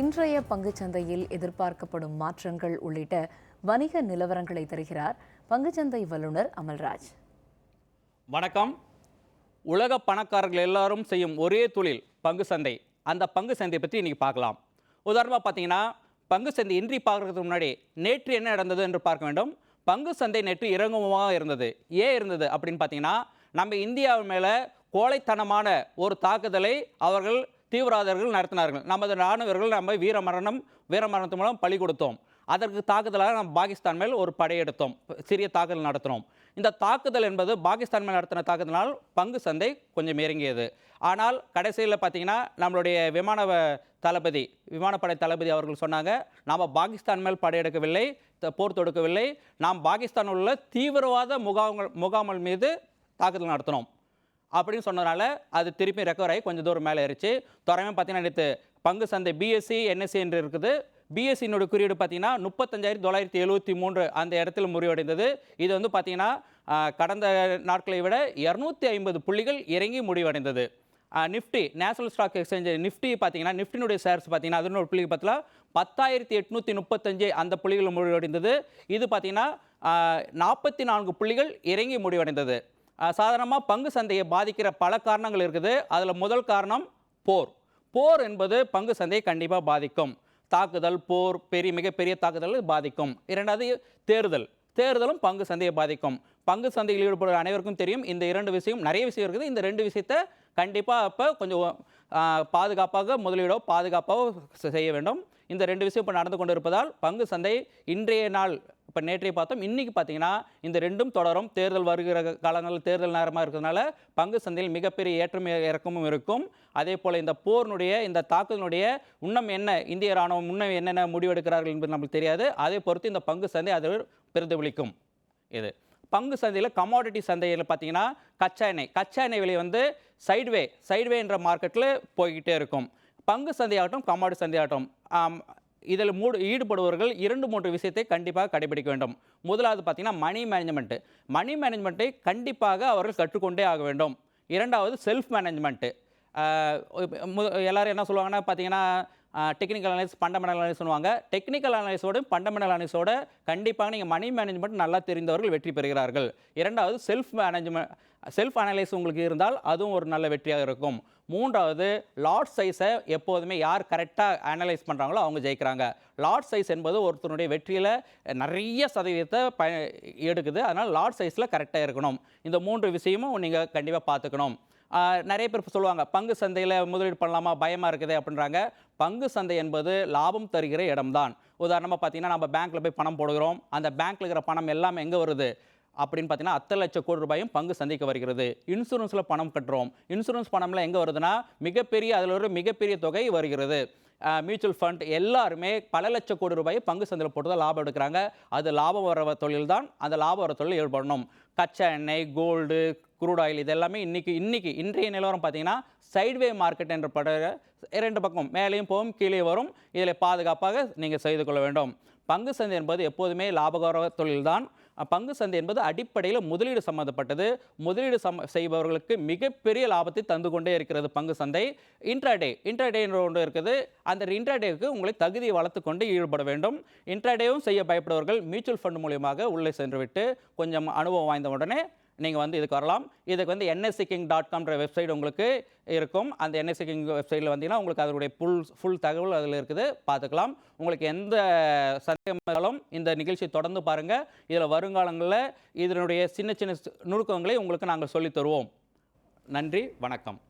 இன்றைய பங்குச் சந்தையில் எதிர்பார்க்கப்படும் மாற்றங்கள் உள்ளிட்ட வணிக நிலவரங்களை தருகிறார் பங்குச்சந்தை வல்லுநர் அமல்ராஜ். வணக்கம். உலக பணக்காரர்கள் எல்லாரும் செய்யும் ஒரே தொழில் பங்கு சந்தை. அந்த பங்கு சந்தையை பற்றி இன்றைக்கி பார்க்கலாம். உதாரணமாக பார்த்தீங்கன்னா பங்கு சந்தை இன்றி பார்க்கறதுக்கு முன்னாடி நேற்று என்ன நடந்தது என்று பார்க்க வேண்டும். பங்கு சந்தை நேற்று இறங்குமாக இருந்தது. ஏன் இருந்தது அப்படின்னு பார்த்தீங்கன்னா நம்ம இந்தியாவின் மேலே கோழைத்தனமான ஒரு தாக்குதலை அவர்கள் தீவிரவாதர்கள் நடத்தினார்கள். நமது ராணுவர்கள் நம்ம வீரமரணம் வீரமரணத்து மூலம் பலி கொடுத்தோம். அதற்கு தாக்குதலாக நம்ம பாகிஸ்தான் மேல் ஒரு படையெடுத்தோம் சிறிய தாக்குதல் நடத்தினோம். இந்த தாக்குதல் என்பது பாகிஸ்தான் மேல் நடத்தின தாக்குதலால் பங்கு சந்தை கொஞ்சம் இறங்கியது. ஆனால் கடைசியில் பார்த்தீங்கன்னா நம்மளுடைய விமான தளபதி விமானப்படை தளபதி அவர்கள் சொன்னாங்க நாம் பாகிஸ்தான் மேல் படையெடுக்கவில்லை த- போர் தொடுக்கவில்லை. நாம் பாகிஸ்தான் உள்ள தீவிரவாத முகாம்கள் முகாம்கள் மீது தாக்குதல் நடத்தினோம். அப்படின்னு சொன்னதுனால அது திருப்பி ரெக்கவர் ஆகி கொஞ்சம் தூரம் மேலே ஏறிச்சு. தோராயமாக பார்த்தீங்கன்னா நேற்று பங்கு சந்தை பிஎஸ்சி என்எஸ்சி என்று இருக்குது. பிஎஸ்சியினுடைய குறியீடு பார்த்தீங்கன்னா முப்பத்தஞ்சாயிரத்தி தொள்ளாயிரத்தி எழுபத்தி மூன்று அந்த இடத்துல முடிவடைந்தது இது வந்து பார்த்தீங்கன்னா கடந்த நாட்களை விட இரநூத்தி ஐம்பது புள்ளிகள் இறங்கி முடிவடைந்தது. Nifty National Stock Exchange Nifty பார்த்தீங்கன்னா நிஃப்டினுடைய ஷேர்ஸ் பார்த்தீங்கன்னா அதனோட புள்ளி பார்த்தா பத்தாயிரத்தி எட்நூற்றி முப்பத்தஞ்சு அந்த புள்ளிகள் முடிவடைந்தது இது பார்த்தீங்கன்னா நாற்பத்தி நான்கு புள்ளிகள் இறங்கி முடிவடைந்தது. சாதாரணமாக பங்கு சந்தையை பாதிக்கிற பல காரணங்கள் இருக்குது. அதில் முதல் காரணம் போர். போர் என்பது பங்கு சந்தையை கண்டிப்பாக பாதிக்கும். தாக்குதல் போர் பெரிய மிகப்பெரிய தாக்குதல் பாதிக்கும். இரண்டாவது தேர்தல். தேர்தலும் பங்கு சந்தையை பாதிக்கும். பங்கு சந்தையில் ஈடுபடுற அனைவருக்கும் தெரியும் இந்த இரண்டு விஷயம் நிறைய விஷயம் இருக்குது. இந்த ரெண்டு விஷயத்தை கண்டிப்பாக அப்போ கொஞ்சம் பாதுகாப்பாக முதலீடோ பாதுகாப்பாக செய்ய வேண்டும். இந்த ரெண்டு விஷயம் இப்போ நடந்து கொண்டு இருப்பதால் பங்கு சந்தை இன்றைய நாள் இப்போ நேற்றைய பார்த்தோம். இன்னைக்கு பார்த்தீங்கன்னா இந்த ரெண்டும் தொடரும். தேர்தல் வருகிற காலங்களில் தேர்தல் நேரமாக இருக்கிறதுனால பங்கு சந்தையில் மிகப்பெரிய ஏற்றம் இறக்கமும் இருக்கும். அதே போல் இந்த போரினுடைய இந்த தாக்குதலுடைய உண்ணம் என்ன? இந்திய ராணுவம் முன்னம் என்னென்ன முடிவெடுக்கிறார்கள் என்பது நமக்கு தெரியாது. அதை பொறுத்து இந்த பங்கு சந்தை அது பிரதிபலிக்கும். இது. பங்கு சந்தையில் கமாடிட்டி சந்தையில் பார்த்தீங்கன்னா கச்சா எண்ணெய். கச்சா எண்ணெய் விலை வந்து சைட்வே சைட்வே என்ற மார்க்கெட்டில் போய்கிட்டே இருக்கும். பங்கு சந்தையாகட்டும் கமாடிட்டி சந்தையாகட்டும். ஆம், இதில் மூடு ஈடுபடுபவர்கள் இரண்டு மூன்று விஷயத்தை கண்டிப்பாக கடைபிடிக்க வேண்டும். முதலாவது பார்த்தீங்கன்னா மணி மேனேஜ்மெண்ட்டு மணி மேனேஜ்மெண்ட்டை கண்டிப்பாக அவர்கள் கற்றுக்கொண்டே ஆக வேண்டும். இரண்டாவது செல்ஃப் மேனேஜ்மெண்ட்டு எல்லாரும் என்ன சொல்லுவாங்கன்னா பார்த்தீங்கன்னா டெக்னிக்கல் அனலைஸ் ஃபண்டமெண்டல் அனலைஸ் சொல்லுவாங்க. டெக்னிக்கல் அனலைஸோட ஃபண்டமெண்டல் அனலைஸோட கண்டிப்பாக நீங்கள் மணி மேனேஜ்மெண்ட் நல்லா தெரிந்தவர்கள் வெற்றி பெறுகிறார்கள். இரண்டாவது செல்ஃப் மேனேஜ்மெண்ட் செல்ஃப் அனலைஸ் உங்களுக்கு இருந்தால் அதுவும் ஒரு நல்ல வெற்றியாக இருக்கும். மூன்றாவது லாட் சைஸை எப்போதுமே யார் கரெக்டாக அனலைஸ் பண்ணுறாங்களோ அவங்க ஜெயிக்கிறாங்க. லாட் சைஸ் என்பது ஒருத்தருடைய வெற்றியில் நிறைய சதவீதத்தை ப எடுக்குது. அதனால் லாட் சைஸில் கரெக்டாக இருக்கணும். இந்த மூன்று விஷயமும் நீங்கள் கண்டிப்பாக பார்த்துக்கணும். நிறைய பேர் சொல்லுவாங்க பங்கு சந்தையில் முதலீடு பண்ணலாமா பயமாக இருக்குது அப்படின்றாங்க. பங்கு சந்தை என்பது லாபம் தருகிற இடம்தான். உதாரணமாக பார்த்தீங்கன்னா நம்ம பேங்க்கில் போய் பணம் போடுகிறோம். அந்த பேங்க்கில் இருக்கிற பணம் எல்லாம் எங்கே வருது? அப்படின்னு பார்த்தீங்கன்னா அத்தனை லட்சம் கோடி ரூபாயும் பங்கு சந்தைக்கு வருகிறது. இன்சூரன்ஸில் பணம் கட்டுறோம். இன்சூரன்ஸ் பணம்லாம் எங்கே வருதுன்னா மிகப்பெரிய அதில் ஒரு மிகப்பெரிய தொகை வருகிறது. மியூச்சுவல் ஃபண்ட் எல்லாருமே பல லட்சம் கோடி ரூபாயை பங்கு சந்தையில் போட்டு தான் லாபம் எடுக்கிறாங்க. அது லாபம் வர தொழில் தான் அந்த லாபம் வர தொழில் ஈடுபடணும் கச்சா எண்ணெய் கோல்டு குரூட் ஆயில் இது எல்லாமே இன்றைக்கி இன்றைக்கி இன்றைய நிலவரம் பார்த்தீங்கன்னா சைட்வே மார்க்கெட் என்ற பட இரண்டு பக்கம் மேலேயும் போகும் கீழே வரும். இதில் பாதுகாப்பாக நீங்கள் செய்து கொள்ள வேண்டும். பங்கு சந்தை என்பது எப்போதுமே லாபகர தொழில்தான் தான். பங்கு சந்தை என்பது அடிப்படையில் முதலீடு சம்மந்தப்பட்டது முதலீடு சம செய்பவர்களுக்கு மிகப்பெரிய லாபத்தை தந்து கொண்டே இருக்கிறது பங்கு சந்தை. இன்ட்ராடே இன்ட்ராடே என்ற ஒன்று இருக்குது. அந்த இன்ட்ராடேக்கு உங்களை தகுதியை வளர்த்து கொண்டு ஈடுபட வேண்டும். இன்ட்ராடேவும் செய்ய பயப்படுபவர்கள் மியூச்சுவல் ஃபண்ட் மூலியமாக உள்ளே சென்றுவிட்டு கொஞ்சம் அனுபவம் வாய்ந்த உடனே நீங்கள் வந்து இதுக்கு வரலாம். இதுக்கு வந்து என்எஸ்சி கிங் டாட் காம்ன்ற வெப்சைட் உங்களுக்கு இருக்கும். அந்த என்எஸ்சி கிங் வெப்சைட்டில் வந்தீங்கன்னா உங்களுக்கு அதனுடைய ஃபுல் ஃபுல் தகவல் அதில் இருக்குது. பார்த்துக்கலாம். உங்களுக்கு எந்த சந்தேகம் இந்த நிகழ்ச்சி தொடர்ந்து பாருங்கள் இதில் வருங்காலங்களில் இதனுடைய சின்ன சின்ன நுணுக்கங்களை உங்களுக்கு நாங்கள் சொல்லித் தருவோம். நன்றி. வணக்கம்.